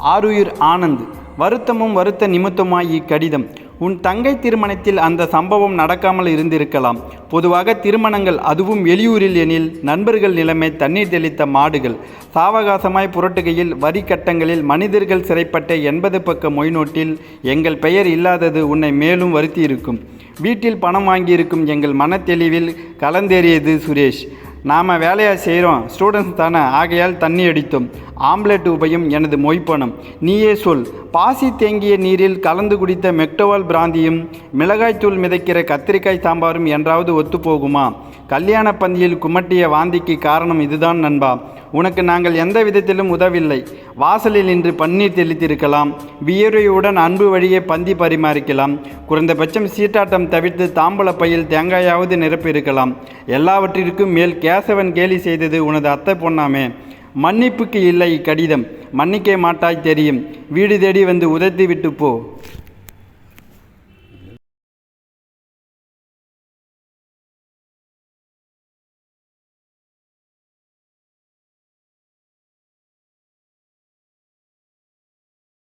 ஆருயிர் ஆனந்த். வருத்தமும் வருத்த நிமித்தமாய் இக்கடிதம். உன் தங்கை திருமணத்தில் அந்த சம்பவம் நடக்காமல் இருந்திருக்கலாம். பொதுவாக திருமணங்கள் அதுவும் வெளியூரில் எனில் நண்பர்கள் நிலைமை தண்ணீர் தெளித்த மாடுகள். சாவகாசமாய் புரட்டுகையில் வரி கட்டங்களில் மனிதர்கள் சிறைப்பட்ட எண்பது பக்க மொய்நோட்டில் எங்கள் பெயர் இல்லாதது உன்னை மேலும் வருத்தியிருக்கும். வீட்டில் பணம் வாங்கியிருக்கும் எங்கள் மனத்தெளிவில் கலந்தேறியது சுரேஷ். நாம் வேலையை செய்கிறோம் ஸ்டூடெண்ட்ஸ் தானே. ஆகையால் தண்ணி அடித்தோம். ஆம்லெட் உபயம் எனது மொய்ப்பணம் நீயே சொல். பாசி தேங்கிய நீரில் கலந்து குடித்த மெக்டோவால் பிராந்தியும் மிளகாய்த்தூள் மிதக்கிற கத்திரிக்காய் சாம்பாரும் என்றாவது ஒத்துப்போகுமா? கல்யாண பந்தியில் குமட்டிய வாந்திக்கு காரணம் இதுதான் நண்பா. உனக்கு நாங்கள் எந்த விதத்திலும் உதவில்லை. வாசலில் நின்று பன்னீர் தெளித்திருக்கலாம். வியரையுடன் அன்பு வழியே பந்தி பரிமாறிக்கலாம். குறைந்தபட்சம் சீட்டாட்டம் தவிர்த்து தாம்பூல பையில் தேங்காயாவது நிரப்பியிருக்கலாம். எல்லாவற்றிற்கும் மேல் கேசவன் கேலி செய்தது உனது அத்தை பொண்ணாமே மன்னிப்புக்கு இல்லை கடிதம் மன்னிக்க மாட்டாய் தெரியும். வீடு தேடி வந்து உதைத்து விட்டு போ.